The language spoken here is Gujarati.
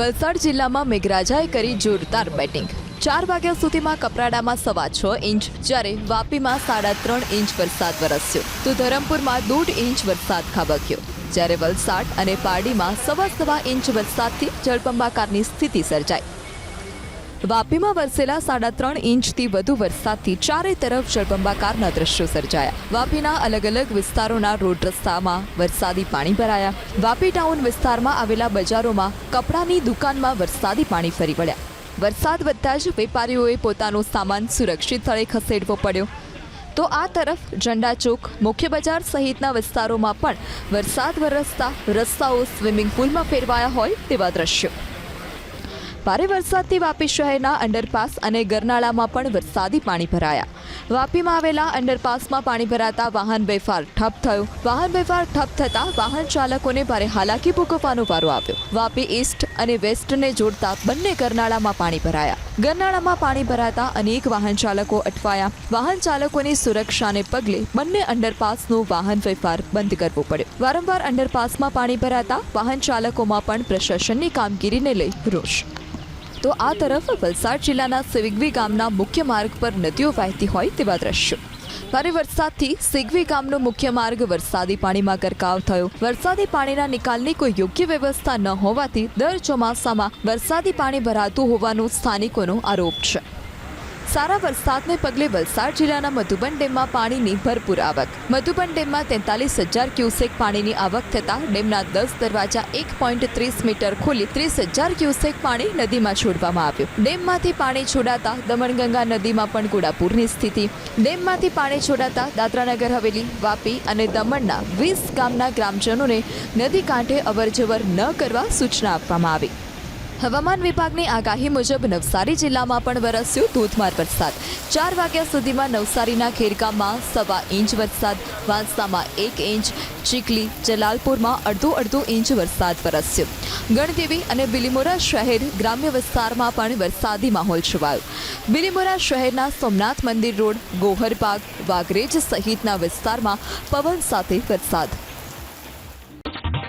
વલસાડ જિલ્લામાં મેઘરાજાએ કરી જોરદાર બેટિંગ. ચાર વાગ્યા સુધીમાં કપરાડામાં સવા છ ઇંચ, જ્યારે વાપીમાં સાડા ત્રણ ઇંચ વરસાદ વરસ્યો. તો ધરમપુરમાં દોઢ ઇંચ વરસાદ ખાબક્યો. જ્યારે વલસાડ અને પારડીમાં સવા સવા ઇંચ વરસાદથી જળબંબાકારની સ્થિતિ સર્જાઈ. વાપીમાં વરસેલા સાડા ત્રણ ઇંચથી વધુ વરસાદથી ચારે તરફ જળબંબાકારના દ્રશ્યો સર્જાયા. વાપીના અલગ અલગ વિસ્તારોના રોડ રસ્તામાં વરસાદી પાણી ભરાયા. વાપી ટાઉન વિસ્તારમાં આવેલા બજારોમાં કપડાની દુકાનમાં વરસાદી પાણી ફરી વળ્યા. વરસાદ વધતા જ વેપારીઓએ પોતાનો સામાન સુરક્ષિત સ્થળે ખસેડવો પડ્યો. તો આ તરફ ઝંડા ચોક, મુખ્ય બજાર સહિતના વિસ્તારોમાં પણ વરસાદ વરસતા રસ્તાઓ સ્વિમિંગ પુલમાં ફેરવાયા હોય તેવા દ્રશ્યો. ભારે વરસાદથી વાપી શહેરના અંડરપાસ અને ગરનાળામાં પણ વરસાદી પાણી ભરાયા. વાપીમાં આવેલા અંડરપાસમાં પાણી ભરાતા વાહન વ્યવહાર ઠપ થયો. વાહન વ્યવહાર ઠપ થતાં વાહન ચાલકોને ભારે હાલાકી ભોગવવાનો વારો આવ્યો. વાપી ઈસ્ટ અને વેસ્ટને જોડતા બંને ગરનાળામાં પાણી ભરાયા. ગરનાળામાં પાણી ભરાતા અનેક વાહન ચાલકો અટવાયા. વાહન ચાલકોની સુરક્ષાને પગલે બંને અંડરપાસનું વાહન વ્યવહાર બંધ કરવો પડ્યો. વારંવાર અંડરપાસમાં પાણી ભરાતા વાહન ચાલકોમાં પણ પ્રશાસનની કામગીરીને લઈ રોષ. તો આ તરફ વલસાડ જિલ્લાના સિગવી ગામના મુખ્ય માર્ગ પર નદીઓ વહેતી હોય તેવા દ્રશ્યો. ભારે વરસાદથી સિગવી ગામનો મુખ્ય માર્ગ વરસાદી પાણીમાં ગરકાવ થયો. વરસાદી પાણીના નિકાલની કોઈ યોગ્ય વ્યવસ્થા ન હોવાથી દર ચોમાસામાં વરસાદી પાણી ભરાતું હોવાનો સ્થાનિકોનો આરોપ છે. સારા વરસાદને પગલે વલસાડ જિલ્લાના મધુબન ડેમમાં પાણીની ભરપૂર આવક. મધુબન ડેમમાં તેતાલીસ હજાર ક્યુસેક પાણીની આવક થતાં ડેમના દસ દરવાજા એક પોઈન્ટ ત્રીસ મીટર ખોલી ત્રીસ હજાર ક્યુસેક પાણી નદીમાં છોડવામાં આવ્યું. ડેમમાંથી પાણી છોડાતા દમણગંગા નદીમાં પણ ગોળાપૂરની સ્થિતિ. ડેમમાંથી પાણી છોડાતા દાદરાનગર હવેલી, વાપી અને દમણના વીસ ગામના ગ્રામજનોને નદી કાંઠે અવરજવર ન કરવા સૂચના આપવામાં આવી. હવામાન વિભાગની આગાહી મુજબ નવસારી જિલ્લામાં પણ વરસ્યો ધોધમાર વરસાદ. ચાર વાગ્યા સુધીમાં નવસારીના ખેરગામમાં સવા ઇંચ વરસાદ, વાંસદામાં એક ઇંચ, ચીખલી, જલાલપુરમાં અડધો અડધો ઇંચ વરસાદ વરસ્યો. ગણદેવી અને બિલીમોરા શહેર ગ્રામ્ય વિસ્તારમાં પણ વરસાદી માહોલ છવાયો. બિલીમોરા શહેરના સોમનાથ મંદિર રોડ ગોહરબાગ વાઘરેજ સહિતના વિસ્તારમાં પવન સાથે વરસાદ.